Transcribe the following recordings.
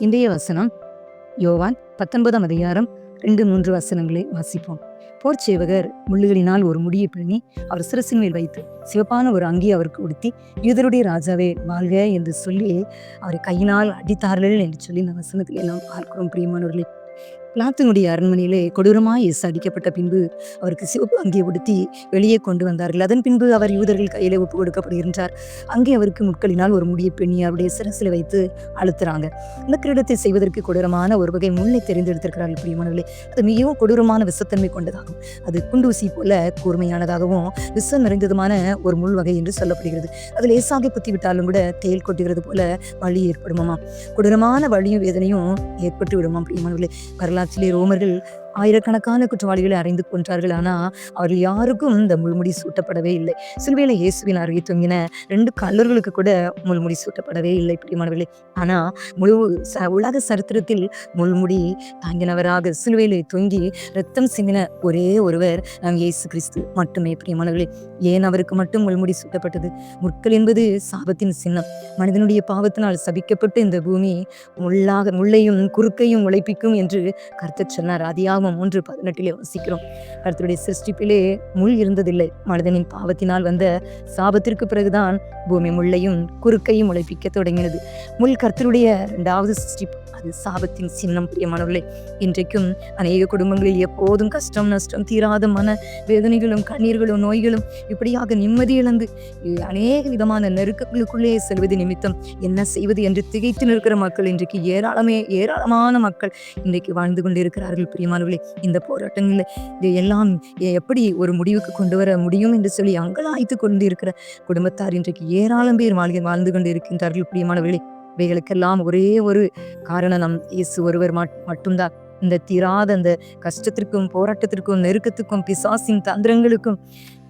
இன்றைய வசனம் யோவான் பத்தொன்பதாம் அதிகாரம் ரெண்டு மூன்று வசனங்களை வாசிப்போம். போர் சேவகர் முள்ளுகளினால் ஒரு முடியை பின்னி அவர் சிரசின் மேல் வைத்து சிவப்பான ஒரு அங்கி அவருக்கு உடுத்தி யூதருடைய ராஜாவே வாழ்க என்று சொல்லி அவரை கையினால் அடித்தார்கள் என்று சொல்லி இந்த வசனத்தில் எல்லாம் பார்க்கிறோம் பிரியமானவர்களே. பிளாத்தினுடைய அரண்மனையிலே கொடூரமாய் இயேசு அடிக்கப்பட்ட பின்பு அவருக்கு சிவப்பு அங்கே உடுத்தி வெளியே கொண்டு வந்தார்கள். அதன் பின்பு அவர் யூதர்கள் கையிலே ஒப்பு கொடுக்கப்படுகின்றார். அங்கே அவருக்கு முட்களினால் ஒரு முடியை பெண்ணி அவருடைய சிரசில் வைத்து அழுத்துறாங்க. இந்த கிரீடத்தை செய்வதற்கு கொடூரமான ஒரு வகை முள்ளை தெரிந்தெடுத்திருக்கிறார்கள் பிரியமானவர்களே. அது மிகவும் கொடூரமான விசத்தன்மை கொண்டதாகும். அது குண்டூசி போல கூர்மையானதாகவும் விஷம் நிறைந்ததுமான ஒரு முள் வகை என்று சொல்லப்படுகிறது. அது லேசாக குத்தி விட்டாலும் கூட தேல் கொட்டுகிறது போல வலி ஏற்படுமாம். கொடூரமான வலியும் வேதனையும் ஏற்பட்டு விடுமாம் பிரியமானவர்களே ചില റൂമറിൽ ஆயிரக்கணக்கான குற்றவாளிகளை அறிந்து கொன்றார்கள். ஆனால் அவர்கள் யாருக்கும் இந்த முள்முடி சூட்டப்படவே இல்லை. சிலுவையில் இயேசுவின் அருகே தொங்கின ரெண்டு கல்லூர்களுக்கு கூட முள்முடி சூட்டப்படவே இல்லை பிரியமானவர்களே. ஆனால் முழு ச- உலக சரித்திரத்தில் முள்முடி தாங்கினவராக சிலுவையில் தொங்கி ரத்தம் சிந்தின ஒரே ஒருவர் நாம் இயேசு கிறிஸ்து மட்டுமே பிரியமானவர்களே. ஏன் அவருக்கு மட்டும் முள்முடி சூட்டப்பட்டது? முற்கள் என்பது சாபத்தின் சின்னம். மனிதனுடைய பாவத்தினால் சபிக்கப்பட்டு இந்த பூமி முள்ளாக முள்ளையும் குறுக்கையும் உழைப்பிக்கும் என்று கருத்து சொன்னார். அதியாகமம் மூன்று பதினெட்டிலே வசிக்கிறோம். கர்த்தருடைய சிருஷ்டிப்பிலே முள் இருந்ததில்லை. மனிதனின் பாவத்தினால் வந்த சாபத்திற்கு பிறகுதான் பூமி முள்ளையும் குறுக்கையும் உழைப்பிக்க தொடங்கினது. முள் கர்த்தருடைய இரண்டாவது சிருஷ்டிப்பு அது சாபத்தின் சின்னம் பிரியமானவர்களே இன்றைக்கும் அநேக குடும்பங்களில் எப்போதும் கஷ்டம் நஷ்டம் தீராத மன வேதனைகளும் கண்ணீர்களும் நோய்களும் இப்படியாக நிம்மதி இழந்து அநேக விதமான நெருக்கங்களுக்குள்ளே செல்வது நிமித்தம் என்ன செய்வது என்று திகைத்து நிற்கிற மக்கள் இன்றைக்கு ஏராளமே ஏராளமான மக்கள் இன்றைக்கு வாழ்ந்து கொண்டிருக்கிறார்கள் பிரியமானவர்களே. இந்த போராட்டங்களில் இது எல்லாம் எப்படி ஒரு முடிவுக்கு கொண்டு வர முடியும் என்று சொல்லி அங்கலாய்த்து கொண்டு இருக்கிற குடும்பத்தார் இன்றைக்கு ஏராளம் பேர் வாழ்க வாழ்ந்து கொண்டு இருக்கின்றார்கள் பிரியமானவர்களே இவைகளுக்கெல்லாம் ஒரே ஒரு காரணம் நம் இயேசு ஒருவர் மட்- மட்டும்தான். இந்த தீராத அந்த கஷ்டத்திற்கும் போராட்டத்திற்கும் நெருக்கத்துக்கும் பிசாசின் தந்திரங்களுக்கும்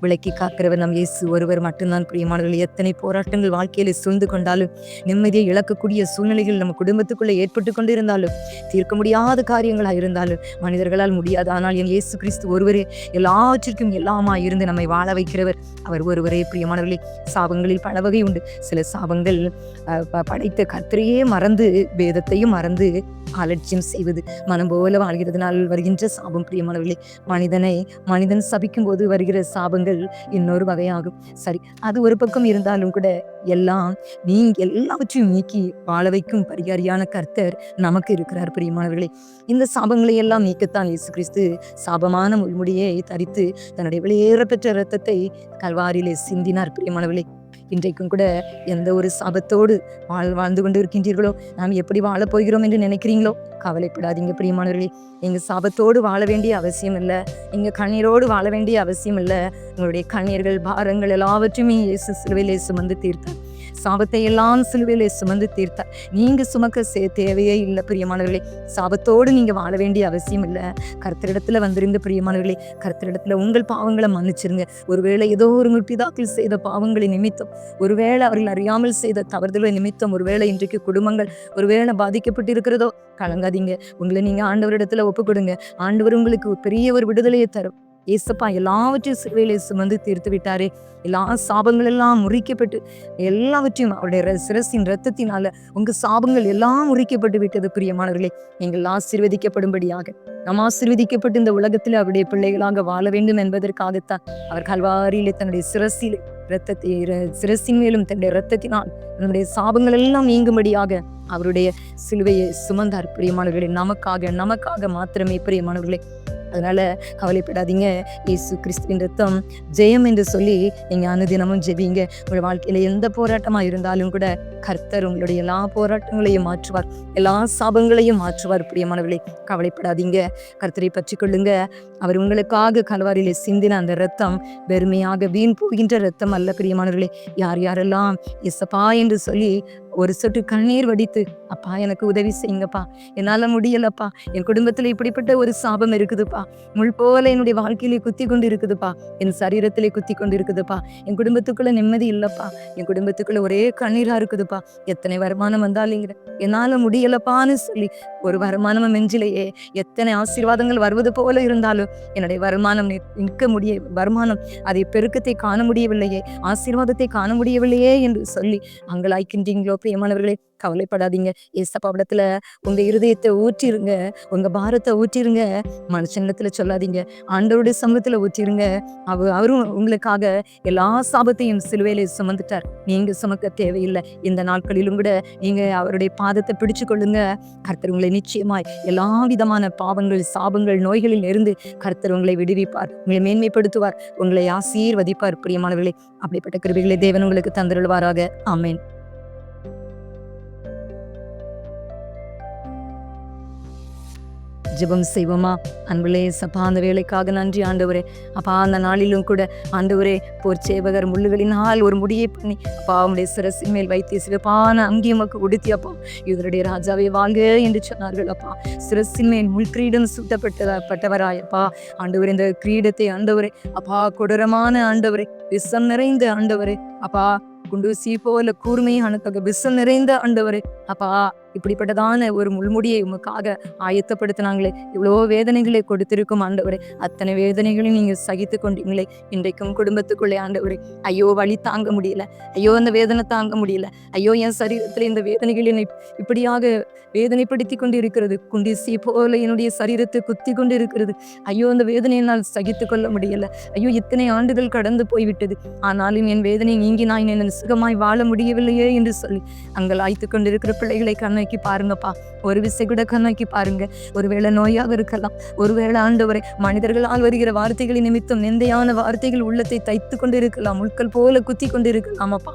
விளக்கி காக்கிறவர் நம் இயேசு. ஒருவர் மட்டும்தான் பிரியமானவர்கள். எத்தனை போராட்டங்கள் வாழ்க்கையில சூழ்ந்து கொண்டாலும் நிம்மதியை இழக்கக்கூடிய சூழ்நிலைகள் நம்ம குடும்பத்துக்குள்ளே ஏற்பட்டு கொண்டு இருந்தாலும் தீர்க்க முடியாத காரியங்களாக இருந்தாலும் மனிதர்களால் முடியாது. ஆனால் என் இயேசு கிறிஸ்து ஒருவரே எல்லாவற்றிற்கும் எல்லாமா இருந்து நம்மை வாழ வைக்கிறவர். அவர் ஒருவரே பிரியமானவர்களே. சாபங்களில் பல வகை உண்டு. சில சாபங்கள் ப- படைத்த கர்த்தரையே மறந்து வேதத்தையும் மறந்து அலட்சியம் செய்வது மனம் போல வாழ்கிறதுனால் வருகின்ற சாபம் பிரியமானவர்களே. மனிதனை மனிதன் சபிக்கும் போது வருகிற சாபங்கள் இன்னொரு வகையாகும். சரி அது ஒரு பக்கம் இருந்தாலும் கூட எல்லாம் நீங்க எல்லாவற்றையும் நீக்கி வாழ வைக்கும் பரிகாரியான கர்த்தர் நமக்கு இருக்கிறார் பிரியமானவர்களே. இந்த சாபங்களை எல்லாம் நீக்கத்தான் இயேசு கிறிஸ்து சாபமான முள்முடியை தரித்து தன்னுடைய வெளியேற பெற்ற இரத்தத்தை கல்வாரியிலே சிந்தினார் பிரியமானவர்களே. இன்றைக்கும் கூட எந்த ஒரு சாபத்தோடு வாழ் வாழ்ந்து கொண்டு இருக்கின்றீர்களோ நாம் எப்படி வாழப் போகிறோம் என்று நினைக்கிறீங்களோ? கவலைப்படாதீங்க பிரியமானவர்களே. எங்கள் சாபத்தோடு வாழ வேண்டிய அவசியம் இல்லை எங்கள் கண்ணீரோடு வாழ வேண்டிய அவசியம் இல்லை உங்களுடைய கண்ணீர்கள் பாரங்கள் எல்லாவற்றையுமே இயேசு சிலுவையிலே சுமந்து தீர்த்தார். சாபத்தை எல்லாம் சிலுவையிலே சுமந்து தீர்த்தார் நீங்க சுமக்க சே தேவையே இல்லை பிரியமானவர்களே. சாபத்தோடு நீங்க வாழ வேண்டிய அவசியம் இல்லை. கர்த்தரிடத்துல வந்திருந்த பிரியமானவர்களே கர்த்தரிடத்துல உங்கள் பாவங்களை மன்னிச்சிருங்க. ஒருவேளை ஏதோ ஒரு பிதாக்கள் செய்த பாவங்களை நிமித்தம் ஒருவேளை அவர்கள் அறியாமல் செய்த தவறுதலை நிமித்தம் ஒருவேளை இன்றைக்கு குடும்பங்கள் ஒருவேளை பாதிக்கப்பட்டு இருக்கிறதோ கலங்காதீங்க. உங்களை நீங்க ஆண்டவரிடத்துல ஒப்பு கொடுங்க ஆண்டவர் உங்களுக்கு பெரிய ஒரு விடுதலையை தரும். ஏசப்பா எல்லாவற்றையும் சிலுவையிலே சுமந்து தீர்த்து விட்டாரே. எல்லா சாபங்கள் எல்லாம் முறிக்கப்பட்டு எல்லாவற்றையும் அவருடைய ர- சிரசின் ரத்தத்தினால உங்க சாபங்கள் எல்லாம் முறிக்கப்பட்டு விட்டது பிரியமானவர்களே. நீங்கள் ஆசீர்வதிக்கப்படும்படியாக நாம் ஆசீர்வதிக்கப்பட்டு இந்த உலகத்தில் அவருடைய பிள்ளைகளாக வாழ வேண்டும் என்பதற்காகத்தான் அவர் கல்வாரியிலே தன்னுடைய சிரசில் ரத்தத்தை ர- சிரசின் மேலும் தன்னுடைய ரத்தத்தினால் நம்முடைய சாபங்கள் எல்லாம் நீங்கும்படியாக அவருடைய சிலுவையை சுமந்தார் பிரியமானவர்களே. நமக்காக நமக்காக மாத்திரமே பிரியமானவர்களே. அதனால கவலைப்படாதீங்க. இயேசு கிறிஸ்துவின் ரத்தம் ஜெயம் என்று சொல்லி நீங்கள் அனுதினமும் ஜெபிங்க. உங்கள் வாழ்க்கையில் எந்த போராட்டமாக இருந்தாலும் கூட கர்த்தர் உங்களுடைய எல்லா போராட்டங்களையும் மாற்றுவார். எல்லா சாபங்களையும் மாற்றுவார் பிரியமானவர்களை. கவலைப்படாதீங்க. கர்த்தரை பற்றி கொள்ளுங்க அவர் உங்களுக்காக கல்வாரியிலே சிந்தின அந்த ரத்தம் வெறுமையாக வீண் போகின்ற ரத்தம் அல்ல பிரியமானவர்களே. யார் யாரெல்லாம் இசப்பா என்று சொல்லி ஒரு சொட்டு கண்ணீர் வடித்து அப்பா எனக்கு உதவி செய்யுங்கப்பா. என்னால் முடியலப்பா. என் குடும்பத்தில் இப்படிப்பட்ட ஒரு சாபம் இருக்குதுப்பா. முள் போல என்னுடைய வாழ்க்கையிலே குத்தி கொண்டு இருக்குதுப்பா என் சரீரத்திலே குத்தி கொண்டு இருக்குதுப்பா என் குடும்பத்துக்குள்ள நிம்மதி இல்லைப்பா. என் குடும்பத்துக்குள்ள ஒரே கண்ணீராக இருக்குதுப்பா. எத்தனை வருமானம் வந்தாலுங்கிற என்னால் முடியலப்பான்னு சொல்லி ஒரு வருமானமும் மெஞ்சிலேயே. எத்தனை ஆசீர்வாதங்கள் வருவது போல இருந்தாலும் என்னுடைய வருமானம் நிற்க முடிய வருமானம் அதை பெருக்கத்தை காண முடியவில்லையே. ஆசீர்வாதத்தை காண முடியவில்லையே என்று சொல்லி அங்கலாய்க்கின்றீங்களோ பிரியமானவர்களே கவலைப்படாதீங்க. ஏசப்பாவிடத்துல உங்க இருதயத்தை ஊற்றிருங்க. உங்க பாரத்தை ஊற்றிருங்க. மனுஷனிடத்துல சொல்லாதீங்க. ஆண்டவருடைய சமூகத்துல ஊற்றிருங்க. அவ அவரும் உங்களுக்காக எல்லா சாபத்தையும் சிலுவையில சுமந்துட்டார். நீங்க சுமக்க தேவையில்லை. இந்த நாட்களிலும் கூட நீங்க அவருடைய பாதத்தை பிடிச்சு கொள்ளுங்க கர்த்தர் உங்களை நிச்சயமாய் எல்லா விதமான பாவங்கள் சாபங்கள் நோய்களில் இருந்து கர்த்தர் உங்களை விடுவிப்பார். உங்களை மேன்மைப்படுத்துவார். உங்களை ஆசீர்வதிப்பார். பிரியமானவர்களே அப்படிப்பட்ட கிருபிகளை தேவன் உங்களுக்கு தந்திருவாராக ஆமேன். ஜெபம் செய்வோமா? அன்புலே சப்பா அந்த வேலைக்காக நன்றி ஆண்டவரே. அப்பா அந்த நாளிலும் கூட ஆண்டவரே போர் சேவகர் முள்ளுகளினால் ஒரு முடியை பண்ணி அப்பா அவனுடைய சிரசின் மேல் வைத்து சிவப்பான அங்கி உமக்கு உடுத்தி அப்பா. இவருடைய ராஜாவே வாங்க என்று சொன்னார்கள் அப்பா. சிரசின் மேல் முள் கிரீடம் பட்டவராய் அப்பா. ஆண்டவரே இந்த கிரீடத்தை ஆண்டவரே. அப்பா கொடூரமான ஆண்டவரே விஷம் நிறைந்த ஆண்டவரே. அப்பா குண்டூசி போல கூர்மையான தக விஷம் நிறைந்த ஆண்டவரே. அப்பா இப்படிப்பட்டதான ஒரு முள்முடியை உமக்காக ஆயத்தப்படுத்தினாங்களே. இவ்வளோ வேதனைகளை கொடுத்திருக்கும் ஆண்டவரே அத்தனை வேதனைகளையும் நீங்கள் சகித்து கொண்டீங்களே இன்றைக்கும் குடும்பத்துக்குள்ளே ஆண்டவரே ஐயோ வழி தாங்க முடியல. ஐயோ அந்த வேதனை தாங்க முடியல. ஐயோ என் சரீரத்தில் இந்த வேதனைகள் என்னை இப்படியாக வேதனைப்படுத்தி கொண்டு இருக்கிறது குண்டிசி போல என்னுடைய சரீரத்தை குத்தி கொண்டு இருக்கிறது ஐயோ அந்த வேதனையை நான் சகித்து கொள்ள முடியல. ஐயோ இத்தனை ஆண்டுகள் கடந்து போய்விட்டது. ஆனாலும் என் வேதனை நீங்கி நான் என்ன சுகமாய் வாழ முடியவில்லையே என்று சொல்லி அங்கலாய்த்து கொண்டிருக்கிற பிள்ளைகளை நோக்கி பாருங்கப்பா. ஒரு விசை கூட கண்ணோக்கி பாருங்க. ஒருவேளை நோயாக இருக்கலாம். ஒருவேளை ஆண்டவரை மனிதர்களால் வருகிற வார்த்தைகளின் நிமித்தம் நிந்தையான வார்த்தைகள் உள்ளத்தை தைத்து கொண்டு இருக்கலாம் முட்கள் போல குத்தி கொண்டு இருக்கலாமப்பா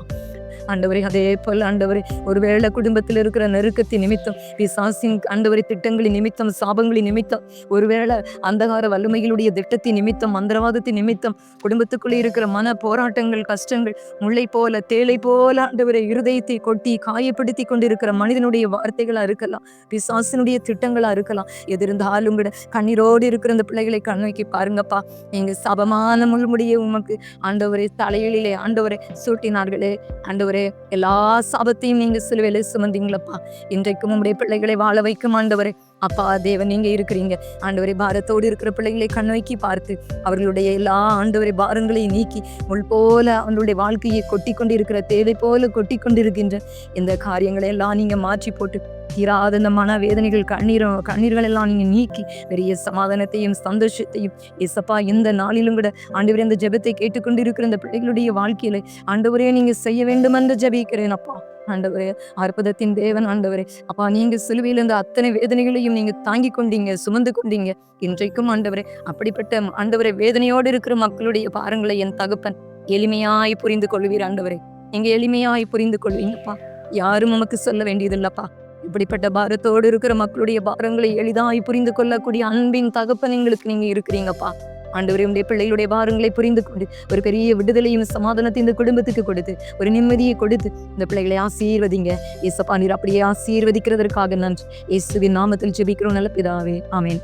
ஆண்டவரை அதே போல் ஆண்டவரை ஒருவேளை குடும்பத்தில் இருக்கிற நெருக்கத்தின் நிமித்தம் பிசாசின் ஆண்டவரை திட்டங்களின் நிமித்தம் சாபங்களின் நிமித்தம் ஒருவேளை அந்தகார வல்லமைகளுடைய திட்டத்தின் நிமித்தம் மந்திரவாதத்தின் நிமித்தம் குடும்பத்துக்குள்ளே இருக்கிற மன போராட்டங்கள் கஷ்டங்கள் முல்லை போல தேளை போல ஆண்டவரை இருதயத்தை கொட்டி காயப்படுத்தி கொண்டிருக்கிற மனிதனுடைய வார்த்தைகளாக இருக்கலாம் பிசாசினுடைய திட்டங்களாக இருக்கலாம். எதிர்ந்தாலும் கூட கண்ணீரோடு இருக்கிற அந்த பிள்ளைகளை கண்ணோக்கி பாருங்கப்பா நீங்கள் சபமான முழுமுடிய உமக்கு ஆண்டவரை தலையிலே ஆண்டவரை சூட்டினார்களே ஆண்டவரே. எல்லா சாபத்தையும் நீங்க சிலுவையில சுமந்தீங்களப்பா. இன்றைக்கும் உங்களுடைய பிள்ளைகளை வாழ வைக்கும் ஆண்டவரே. அப்பா தேவன் நீங்க இருக்கிறீங்க. ஆண்டவரை பாரத்தோடு இருக்கிற பிள்ளைகளை கண்ணோக்கி பார்த்து அவர்களுடைய எல்லா ஆண்டவரை பாரங்களை நீக்கி முள் போல அவங்களுடைய வாழ்க்கையை கொட்டி கொண்டிருக்கிற தேவை போல கொட்டி கொண்டிருக்கின்ற இந்த காரியங்களை எல்லாம் நீங்க மாற்றி போட்டு தீராத இந்த மன வேதனைகள் கண்ணீரும் கண்ணீர்கள் எல்லாம் நீங்கள் நீக்கி பெரிய சமாதானத்தையும் சந்தோஷத்தையும் இசப்பா எந்த நாளிலும் கூட ஆண்டவரே இந்த ஜெபத்தை கேட்டுக்கொண்டிருக்கிற இந்த பிள்ளைகளுடைய வாழ்க்கையில ஆண்டவரே நீங்கள் செய்ய வேண்டும் என்று ஜெபிக்கிறேன் அப்பா. ஆண்டவரே அற்புதத்தின் தேவன் ஆண்டவரே. அப்பா நீங்க சிலுவையில் இருந்த அத்தனை வேதனைகளையும் நீங்க தாங்கி கொண்டீங்க சுமந்து கொண்டீங்க. இன்றைக்கும் ஆண்டவரே அப்படிப்பட்ட ஆண்டவரே வேதனையோடு இருக்கிற மக்களுடைய பாருங்களை என் தகப்பன் எளிமையாய் புரிந்து கொள்வீர் ஆண்டவரே. நீங்க எளிமையாய் புரிந்து கொள்வீங்கப்பா. யாரும் நமக்கு சொல்ல வேண்டியதில்லப்பா. இப்படிப்பட்ட பாரத்தோடு இருக்கிற மக்களுடைய பாரங்களை எளிதாய் புரிந்து கொள்ளக்கூடிய அன்பின் தகப்பன் எங்களுக்கு நீங்க இருக்கிறீங்கப்பா. ஆண்டவரே உடைய பிள்ளைகளுடைய பாரங்களை புரிந்து கொண்டு ஒரு பெரிய விடுதலையும் சமாதானத்தை இந்த குடும்பத்துக்கு கொடுத்து ஒரு நிம்மதியை கொடுத்து இந்த பிள்ளைகளை ஆசீர்வதிங்க. ஏசப்பா நீர் அப்படியே ஆசீர்வதிக்கிறதற்காக நன்றி. இயேசுவின் நாமத்தில் ஜெபிக்கிறோம் நல்ல பிதாவே. ஆமேன்.